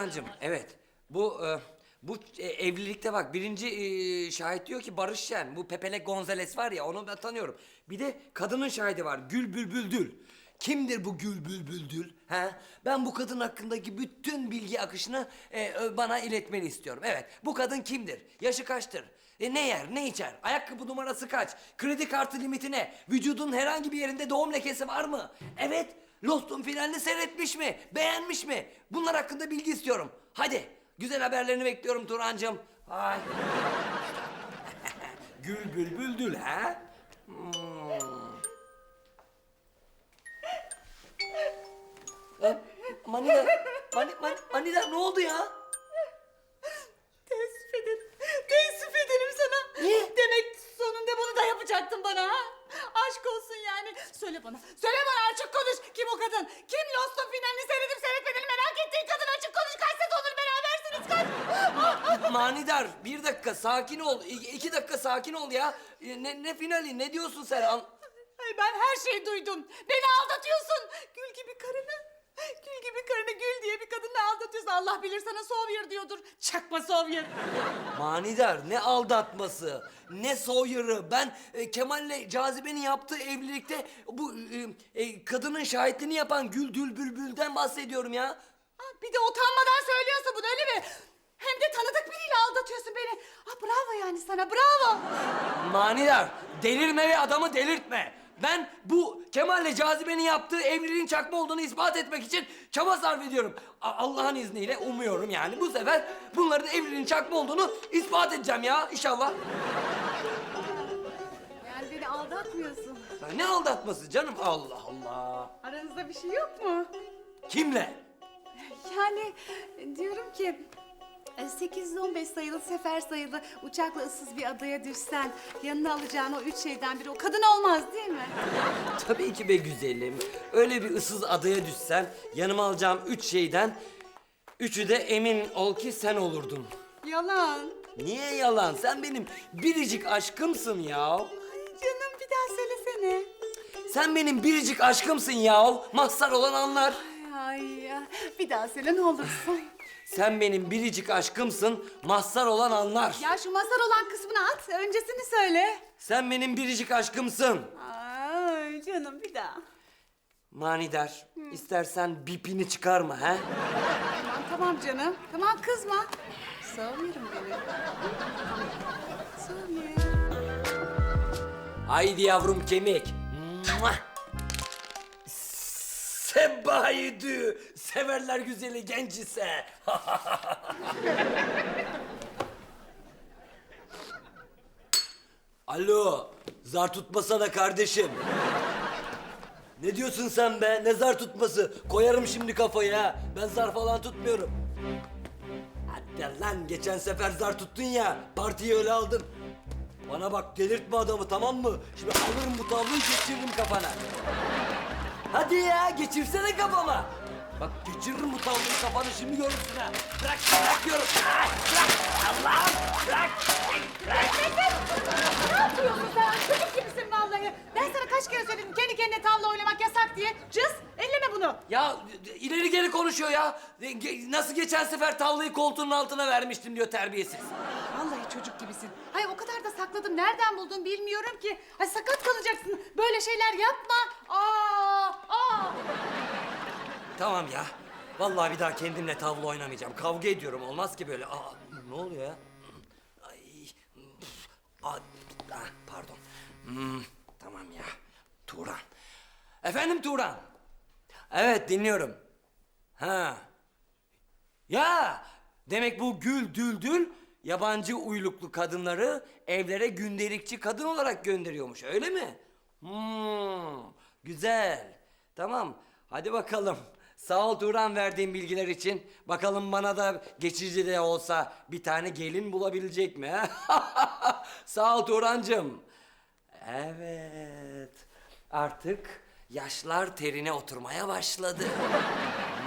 Turancığım, evet. Bu e, bu e, evlilikte bak birinci e, şahit diyor ki Barış Şen. Bu Pepele Gonzales var ya onu ben tanıyorum. Bir de kadının şahidi var Gül Bülbüldül. Kimdir bu Gül Bülbüldül? Ha? Ben bu kadın hakkındaki bütün bilgi akışını e, bana iletmeni istiyorum. Evet, bu kadın kimdir? Yaşı kaçtır? E, ne yer, ne içer? Ayakkabı numarası kaç? Kredi kartı limiti ne? Vücudun herhangi bir yerinde doğum lekesi var mı? Evet, Lost'un finalini seyretmiş mi? Beğenmiş mi? Bunlar hakkında bilgi istiyorum. Hadi, güzel haberlerini bekliyorum Turancığım. Ay. Gül bülbüldül ha? Hmm. E, Manida, mani, mani, Manida ne oldu ya? Teessüf ederim. Teessüf ederim sana. Niye? Demek sonunda bunu da yapacaktın bana ha? Aşk olsun yani. Söyle bana. Söyle bana Manidar bir dakika sakin ol. İ- iki dakika sakin ol ya. E, Ne, ne finali ne diyorsun sen? An- Ay ben her şeyi duydum. Beni aldatıyorsun. Gül gibi karını. Gül gibi karını Gül diye bir kadınla aldatıyorsun. Allah bilir sana Sawyer diyordur. Çakma Sawyer. Manidar ne aldatması, ne Sawyer'ı. Ben e, Kemal'le Cazibe'nin yaptığı evlilikte bu e, e, kadının şahitliğini yapan Gül Dül Bülbül'den bahsediyorum ya. Ha, bir de utanmadan söylüyorsun bunu öyle mi? Hem de tanıdık biriyle aldatıyorsun beni. Ah bravo yani sana bravo. Manidar delirme ve adamı delirtme. Ben bu Kemal'le Cazibe'nin yaptığı evliliğin çakma olduğunu ispat etmek için çaba sarf ediyorum. A- Allah'ın izniyle umuyorum yani bu sefer bunların evliliğin çakma olduğunu ispat edeceğim ya inşallah. Yani beni aldatmıyorsun. Ya ne aldatması canım Allah Allah. Aranızda bir şey yok mu? Kimle? Yani diyorum ki... 815 sayılı sefer sayılı uçakla ıssız bir adaya düşsen yanına alacağın o üç şeyden biri o kadın olmaz değil mi? Tabii ki be güzelim. Öyle bir ıssız adaya düşsem yanıma alacağım üç şeyden üçü de emin ol ki sen olurdun. Yalan. Niye yalan? Sen benim biricik aşkımsın ya. Canım bir daha söylesene. Sen benim biricik aşkımsın ya. Mahsar olan anlar. Ay ya bir daha söyle ne olursun. Sen benim biricik aşkımsın. Mahsar olan anlar. ya şu masar olan kısmını at öncesini söyle. Sen benim biricik aşkımsın. Ay canım bir daha. Manidar, istersen bipini çıkarma ha? Tamam tamam canım. Tamam kızma. Savunuyorum beni. Savunuyorum. Haydi yavrum kemik. Mua! Sebayidü. Severler güzeli genç ise. Alo, zar tutmasana kardeşim. Ne diyorsun sen be? Ne zar tutması? Koyarım şimdi kafaya. Ben zar falan tutmuyorum. Hadi lan geçen sefer zar tuttun ya. Partiyi öyle aldın. Bana bak delirtme adamı tamam mı? Şimdi alırım bu tabloyu geçiririm kafana. Hadi ya geçirsene kafama. Bak geçiririm bu tabloyu kafana şimdi görürsün ha. Bırak bırak diyorum. Bırak bırak. Allah'ım bırak. Ne yapıyorsun sen? Çocuk gibisin vallahi. Ben sana kaç kere söyledim kendi kendine tavla oynamak yasak diye. Cız elleme bunu. Ya ileri geri konuşuyor ya. Ge- Nasıl geçen sefer tavlayı koltuğunun altına vermiştim diyor terbiyesiz. Vallahi çocuk gibisin. Hayır o kadar da sakladım. Nereden buldun bilmiyorum ki. Ay sakat kalacaksın. Böyle şeyler yapma. Aa, aa. Tamam ya. Vallahi bir daha kendimle tavla oynamayacağım. Kavga ediyorum. Olmaz ki böyle. Aa, ne oluyor ya? Ay. Aa, ah, pardon. Hmm, tamam ya. Turan. Efendim Turan. Evet dinliyorum. Ha. Ya demek bu gül düldül yabancı uyluklu kadınları evlere gündelikçi kadın olarak gönderiyormuş öyle mi? Hmm, güzel. Tamam hadi bakalım. Sağ ol Turan verdiğin bilgiler için. Bakalım bana da geçici de olsa bir tane gelin bulabilecek mi? Sağ ol Turancığım. Evet. Artık yaşlar terine oturmaya başladı.